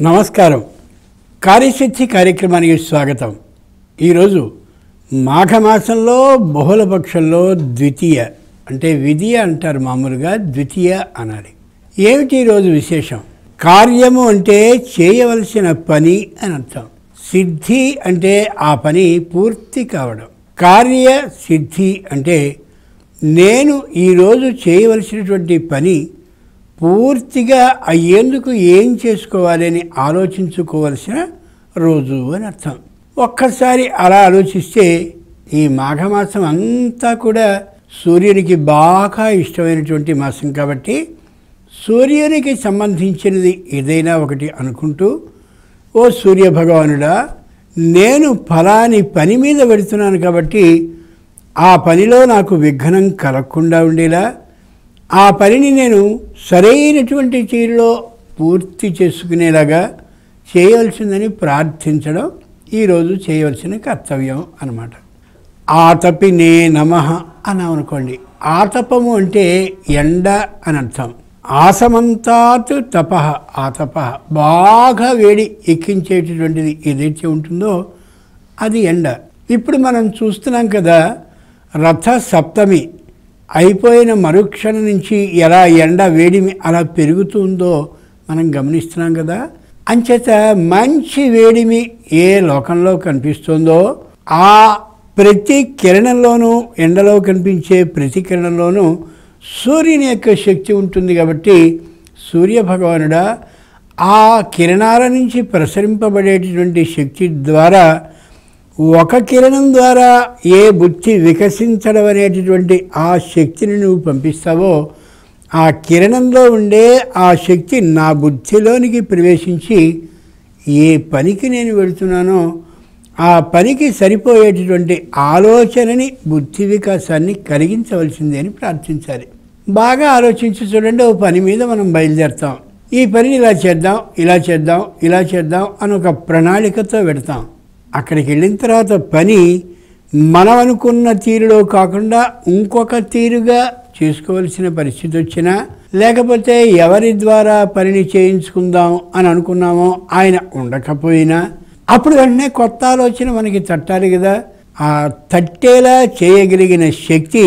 నమస్కారం. కార్యసిద్ధి కార్యక్రమానికి స్వాగతం. ఈరోజు మాఘమాసంలో బహుళపక్షంలో ద్వితీయ అంటే విధియ అంటారు మామూలుగా ద్వితీయ అనాలి. ఏమిటి ఈరోజు విశేషం? కార్యము అంటే చేయవలసిన పని అని అర్థం. సిద్ధి అంటే ఆ పని పూర్తి కావడం. కార్య సిద్ధి అంటే నేను ఈరోజు చేయవలసినటువంటి పని పూర్తిగా అయ్యేందుకు ఏం చేసుకోవాలని ఆలోచించుకోవలసిన రోజు అని అర్థం. ఒక్కసారి అలా ఆలోచిస్తే ఈ మాఘమాసం అంతా కూడా సూర్యునికి బాగా ఇష్టమైనటువంటి మాసం కాబట్టి సూర్యునికి సంబంధించినది ఏదైనా ఒకటి అనుకుంటూ ఓ సూర్య భగవానుడా నేను ఫలాని పని మీద పెడుతున్నాను కాబట్టి ఆ పనిలో నాకు విఘ్నం కలగకుండా ఉండేలా ఆ పనిని నేను సరైనటువంటి తీరులో పూర్తి చేసుకునేలాగా చేయవలసిందని ప్రార్థించడం ఈరోజు చేయవలసిన కర్తవ్యం అనమాట ఆతపి నే నమ అని అనుకోండి. ఆతపము అంటే ఎండ అని అర్థం. ఆసమంతాత్ తప ఆతప బాగా వేడి ఎక్కించేటటువంటిది ఏదైతే ఉంటుందో అది ఎండ. ఇప్పుడు మనం చూస్తున్నాం కదా రథ సప్తమి అయిపోయిన మరుక్షణం నుంచి ఎలా ఎండ వేడిమి అలా పెరుగుతుందో మనం గమనిస్తున్నాం కదా. అంచేత మంచి వేడిమి ఏ లోకంలో కనిపిస్తుందో ఆ ప్రతి కిరణంలోనూ ఎండలో కనిపించే ప్రతి కిరణంలోనూ సూర్యుని యొక్క శక్తి ఉంటుంది కాబట్టి సూర్య భగవానుడా ఆ కిరణాల నుంచి ప్రసరింపబడేటటువంటి శక్తి ద్వారా ఒక కిరణం ద్వారా ఏ బుద్ధి వికసించడం అనేటటువంటి ఆ శక్తిని నువ్వు పంపిస్తావో ఆ కిరణంలో ఉండే ఆ శక్తి నా బుద్ధిలోనికి ప్రవేశించి ఏ పనికి నేను వెళుతున్నానో ఆ పనికి సరిపోయేటటువంటి ఆలోచనని బుద్ధి వికాసాన్ని కలిగించవలసిందే అని ప్రార్థించాలి. బాగా ఆలోచించి చూడండి ఓ పని మీద మనం బయలుదేరుతాం. ఈ పనిని ఇలా చేద్దాం ఇలా చేద్దాం ఇలా చేద్దాం అని ఒక ప్రణాళికతో పెడతాం అక్కడికి వెళ్ళిన తర్వాత పని మనం అనుకున్న తీరులో కాకుండా ఇంకొక తీరుగా చేసుకోవలసిన పరిస్థితి వచ్చినా లేకపోతే ఎవరి ద్వారా పనిని చేయించుకుందాం అని అనుకున్నామో ఆయన ఉండకపోయినా అప్పుడు వెంటనే కొత్త ఆలోచన మనకి తట్టాలి కదా. ఆ తట్టేలా చేయగలిగిన శక్తి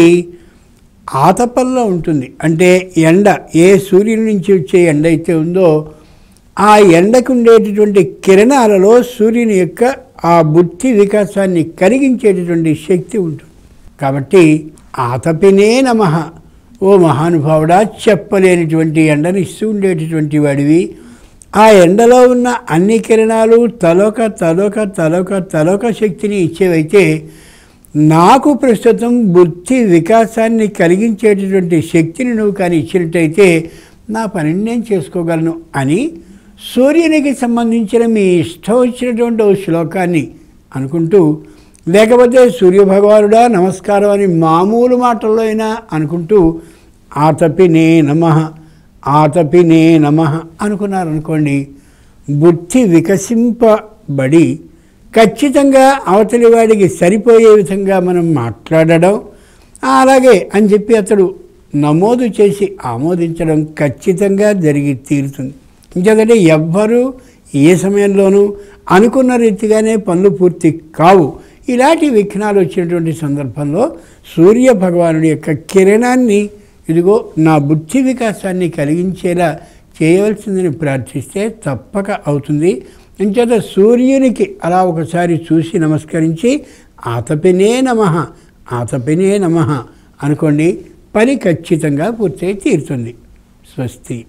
ఆతపల్లో ఉంటుంది. అంటే ఎండ ఏ సూర్యుని నుంచి వచ్చే ఎండ అయితే ఉందో ఆ ఎండకు ఉండేటటువంటి కిరణాలలో సూర్యుని యొక్క ఆ బుద్ధి వికాసాన్ని కలిగించేటటువంటి శక్తి ఉంటుంది. కాబట్టి ఆతపినే నమ. ఓ మహానుభావుడా చెప్పలేనిటువంటి ఎండని ఇస్తూ ఉండేటటువంటి వాడివి. ఆ ఎండలో ఉన్న అన్ని కిరణాలు తలొక తలొక తలొక తలొక శక్తిని ఇచ్చేవైతే నాకు ప్రస్తుతం బుద్ధి వికాసాన్ని కలిగించేటటువంటి శక్తిని నువ్వు కానీ ఇచ్చినట్టయితే నా పనిని నేను చేసుకోగలను అని సూర్యునికి సంబంధించిన మీ ఇష్టం వచ్చినటువంటి ఓ శ్లోకాన్ని అనుకుంటూ లేకపోతే సూర్యభగవానుడా నమస్కారం అని మామూలు మాటల్లో అయినా అనుకుంటూ ఆతపి నే నమ ఆతపి నే నమ అనుకున్నారనుకోండి బుద్ధి వికసింపబడి ఖచ్చితంగా అవతలి వాడికి సరిపోయే విధంగా మనం మాట్లాడడం అలాగే అని చెప్పి అతడు నమోదు చేసి ఆమోదించడం ఖచ్చితంగా జరిగి తీరుతుంది. ఎందుకంటే ఎవ్వరూ ఏ సమయంలోనూ అనుకున్న రీతిగానే పనులు పూర్తి కావు. ఇలాంటి విఘ్నాలు వచ్చినటువంటి సందర్భంలో సూర్య భగవానుడి యొక్క కిరణాన్ని ఇదిగో నా బుద్ధి వికాసాన్ని కలిగించేలా చేయవలసిందని ప్రార్థిస్తే తప్పక అవుతుంది. ఇంచేత సూర్యునికి అలా ఒకసారి చూసి నమస్కరించి ఆతపినే నమ ఆతపినే నమ అనుకోండి పని ఖచ్చితంగా పూర్తయి తీరుతుంది. స్వస్తి.